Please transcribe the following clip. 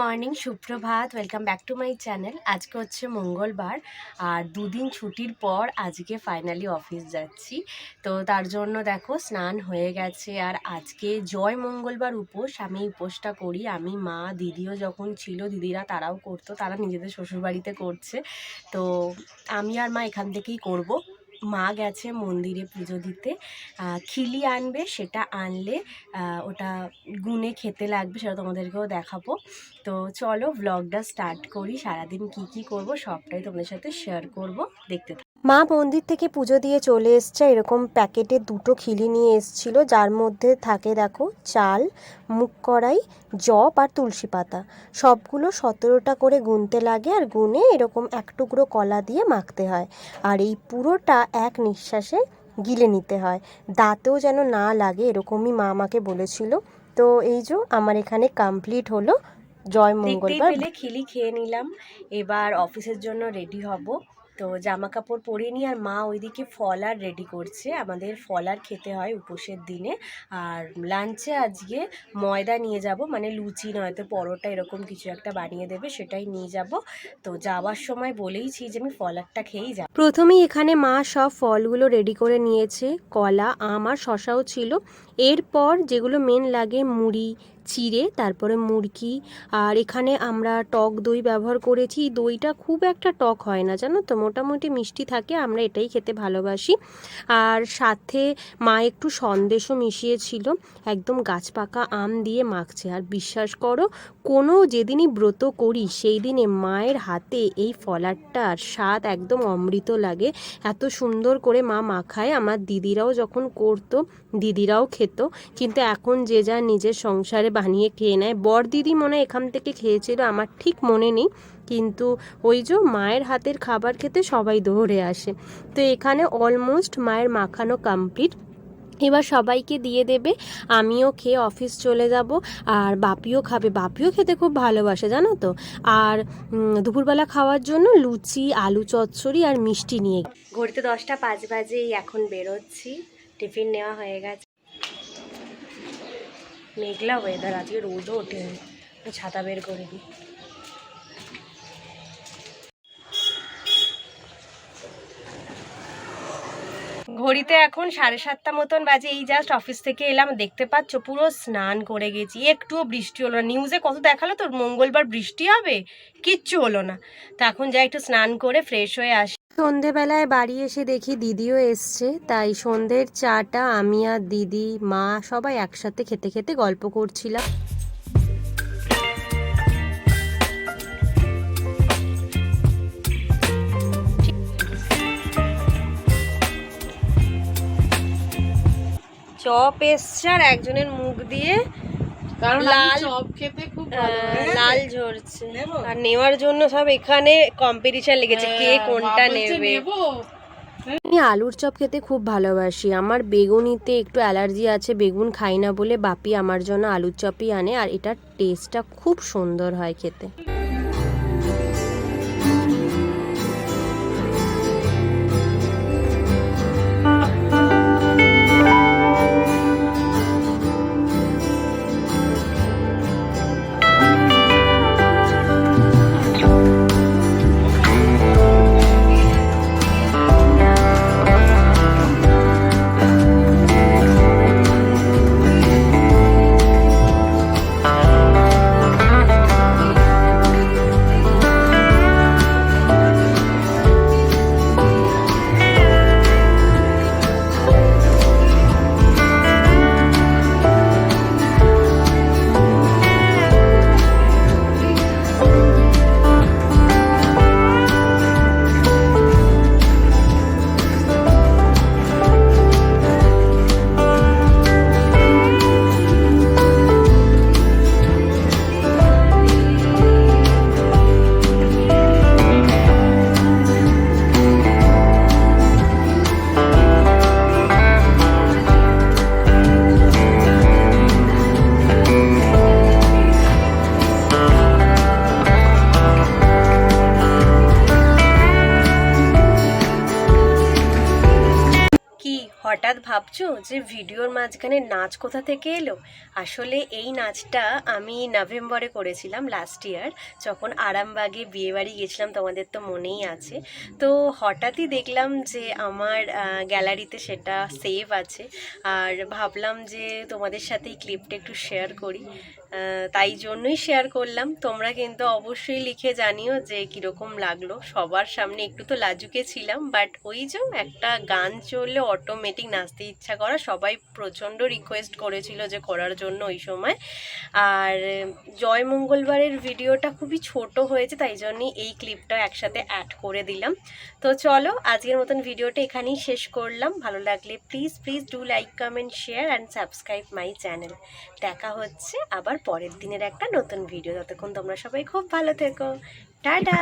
Morning, সুপ্রভাত। Welcome back to my channel আজকে হচ্ছে মঙ্গলবার, আর দুদিন ছুটির পর আজকে ফাইনালি অফিস যাচ্ছি। তো তার জন্য দেখো, স্নান হয়ে গেছে। আর আজকে জয় মঙ্গলবার উপোস, আমি উপোসটা করি। আমি, মা, দিদিও যখন ছিল, দিদিরা তারাও করতো, তারা নিজেদের শ্বশুরবাড়িতে করছে। তো আমি আর মা এখান থেকেই করব। মা গেছে মন্দিরে পুজো দিতে খিলি আনবে, সেটা আনলে ওটা গুনে খেতে লাগবে, সেটা তোমাদেরকেও দেখাবো তো চলো ব্লগটা স্টার্ট করি, সারাদিন কি কি করব, সবটাই তোমাদের সাথে শেয়ার করব, দেখতে। মা মন্দির থেকে পুজো দিয়ে চলে এসছে। এরকম প্যাকেটে দুটো খিলি নিয়ে এসছিল। যার মধ্যে থাকে দেখো চাল মুখ কড়াই জব আর তুলসী পাতা। সবগুলো সতেরোটা করে গুনতে লাগে আর গুনে এরকম এক টুকরো কলা দিয়ে মাখতে হয়। আর এই পুরোটা এক নিঃশ্বাসে গিলে নিতে হয়। দাঁতেও যেন না লাগে এরকমই মা আমাকে বলেছিল। তো এই যে আমার এখানে কমপ্লিট হলো। জয় মঙ্গলবার। পেলে খিলি খেয়ে নিলাম। এবার অফিসের জন্য রেডি হব। তো জামা কাপড় পরে নিই আর মা ওইদিকে ফলার রেডি করছে। আমাদের ফলার খেতে হয় উপোসের দিনে। আর লাঞ্চে আজকে ময়দা নিয়ে যাব মানে লুচি নয়তো পরোটা এরকম কিছু একটা বানিয়ে দেবে, সেটাই নিয়ে যাব। তো যাওয়ার সময় বলেইছি যে আমি ফলারটা খেয়েই যাব। প্রথমেই এখানে মা সব ফলগুলো রেডি করে নিয়েছে, কলা, আম আর শশাও ছিল। এরপর যেগুলো মেন লাগে, মুড়ি চিড়ে, তারপরে মুরগি, আর এখানে আমরা টক দই ব্যবহার করেছি। দইটা খুব একটা টক হয় না, জানো তো? মোটামুটি মিষ্টি থাকে, আমরা এটাই খেতে ভালোবাসি। আর সাথে মা একটু সন্দেশও মিশিয়েছিল, একদম গাছ পাকা আম দিয়ে মাখছে। আর বিশ্বাস করো, কোনো যেদিনই ব্রত করি, সেই দিনে মায়ের হাতে এই ফলারটার স্বাদ একদম অমৃত লাগে। এত সুন্দর করে মা মাখায়। আমার দিদিরাও যখন করতো, দিদিরাও খেত। কিন্তু এখন যে যা নিজের সংসারে বানিয়ে খেয়ে নেয়। বর দিদি মনে এখান থেকে খেয়েছিল, আমার ঠিক মনে নেই। কিন্তু ওই যে মায়ের হাতের খাবার খেতে সবাই দৌড়ে আসে। তো এখানে অলমোস্ট মায়ের মাখানো কমপ্লিট এবার সবাইকে দিয়ে দেবে, আমিও খেয়ে অফিস চলে যাব, আর বাপিও খাবে। বাপিও খেতে খুব ভালোবাসে, জানো তো? আর দুপুরবেলা খাওয়ার জন্য লুচি, আলু চচ্চড়ি আর মিষ্টি নিয়ে ঘড়িতে দশটা পাঁচ বাজেই এখন বেরোচ্ছি। টিফিন নেওয়া হয়ে গেছে। মেঘলা ওয়েদার আজকে রোদও ওঠেনি। ছাতা বের করে দিই ঘড়িতে এখন সাড়ে সাতটা মতন বাজে। এই জাস্ট অফিস থেকে এলাম, দেখতে পাচ্ছ পুরো স্নান করে গেছি। একটুও বৃষ্টি হলো না। নিউজে কত দেখাল তোর? মঙ্গলবার বৃষ্টি হবে? কিচ্ছু হলো না। তো এখন যাই একটু স্নান করে ফ্রেশ হয়ে আসি। সন্ধেবেলায় বাড়ি এসে দেখি দিদিও এসছে। তাই সন্ধ্যের চাটা আমি আর দিদি, মা সবাই একসাথে খেতে খেতে গল্প করছিলাম। চপ এসছে আর একজনের মুখ দিয়ে কারণ লাল- লাল চপ খেতে খুব আহ, ভালো লাগে। লাল ঝরছে। আর নেওয়ার জন্য সব এখানে কম্পিটিশন লেগেছে কে হ্যাঁ, কোনটা নেবে? আমি আলুর চপ খেতে খুব ভালোবাসি। আমার বেগুনিতে একটু অ্যালার্জি আছে বেগুন খাই না বলে বাপি আমার জন্য আলুর চপই আনে আর এটার টেস্টটা খুব সুন্দর হয় খেতে। ভাবছ যে ভিডিওর মাঝখানে নাচ কোথা থেকে এলো? আসলে এই নাচটা আমি নভেম্বরে করেছিলাম লাস্ট ইয়ার যখন আরামবাগে বিয়েবাড়ি গেছিলাম তোমাদের তো মনেই আছে। তো হঠাৎই দেখলাম যে আমার গ্যালারিতে সেটা সেভ আছে। আর ভাবলাম যে তোমাদের সাথে এই ক্লিপটা একটু শেয়ার করি। তাই জন্যই শেয়ার করলাম। তোমরা কিন্তু অবশ্যই লিখে জানিও যে কীরকম লাগল। সবার সামনে একটু তো লাজুকে ছিলাম বাট ওই যে একটা গান চললে অটোমেটিক নাচতে ইচ্ছা করা, সবাই প্রচণ্ড রিকোয়েস্ট করেছিল যে করার জন্য ওই সময়। আর জয় মঙ্গলবারের ভিডিওটা খুবই ছোট হয়েছে, তাই জন্যই এই ক্লিপটা একসাথে অ্যাড করে দিলাম। তো চলো, আজকের মতন ভিডিওটা এখানেই শেষ করলাম। ভালো লাগলে please please do like comment share and subscribe my channel দেখা হচ্ছে আবার পরের দিনের একটা নতুন ভিডিও ততক্ষণ তোমরা সবাই খুব ভালো থেকো। টাটা!